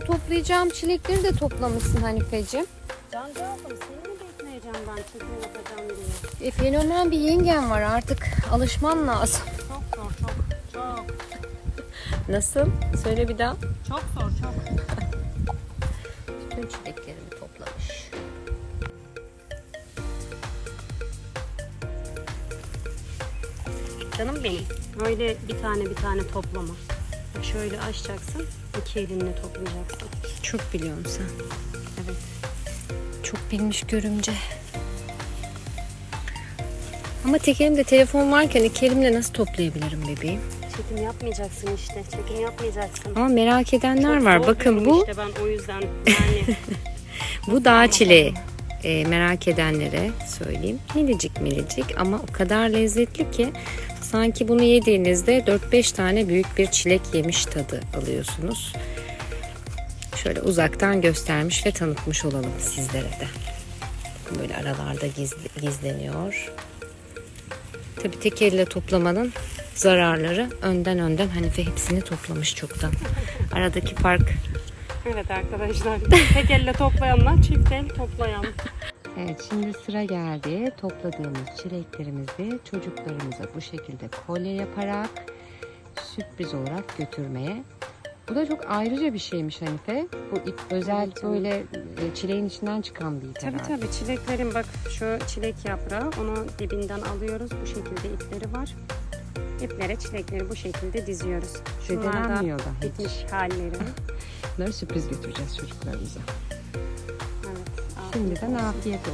toplayacağım çilekleri de toplamışsın Hanifeciğim. Cancağızım seni mi bekleyeceğim ben çekim yapacağım diye. E, fenomen bir yengen var artık alışman lazım. Çok zor çok. Çok. Nasıl? Söyle bir daha. Çok zor çok. Bütün çileklerimi toplamış. Canım benim. Öyle bir tane bir tane toplama. Şöyle açacaksın. iki elinle toplayacaksın. Çok biliyorsun sen. Evet. Çok bilmiş görümce. Ama tek elimde telefon varken iki elimle nasıl toplayabilirim bebeğim? Çekim yapmayacaksın işte. Çekim yapmayacaksın. Ama merak edenler Çok var. Bakın bu işte ben o yüzden yani bu dağ çileği. E, merak edenlere söyleyeyim. Minicik minicik ama o kadar lezzetli ki sanki bunu yediğinizde 4-5 tane büyük bir çilek yemiş tadı alıyorsunuz. Şöyle uzaktan göstermiş ve tanıtmış olalım sizlere de. Böyle aralarda gizli, gizleniyor. Tabii tek elle toplamanın zararları önden önden Hanife hepsini toplamış çoktan. Aradaki fark evet arkadaşlar. Tek elle toplayanlar çift el toplayan. Evet şimdi sıra geldi. Topladığımız çileklerimizi çocuklarımıza bu şekilde kolye yaparak sürpriz olarak götürmeye. Bu da çok ayrıca bir şeymiş Hanife. Bu ip özel Evet böyle e, çileğin içinden çıkan bir ip Tabii herhalde. tabii çileklerin bak şu çilek yaprağı onu dibinden alıyoruz. Bu şekilde ipleri var. İplere çilekleri bu şekilde diziyoruz. Şunlar da bitmiş halleri. Bunları sürpriz götüreceğiz çocuklarımıza. 这女在那接狗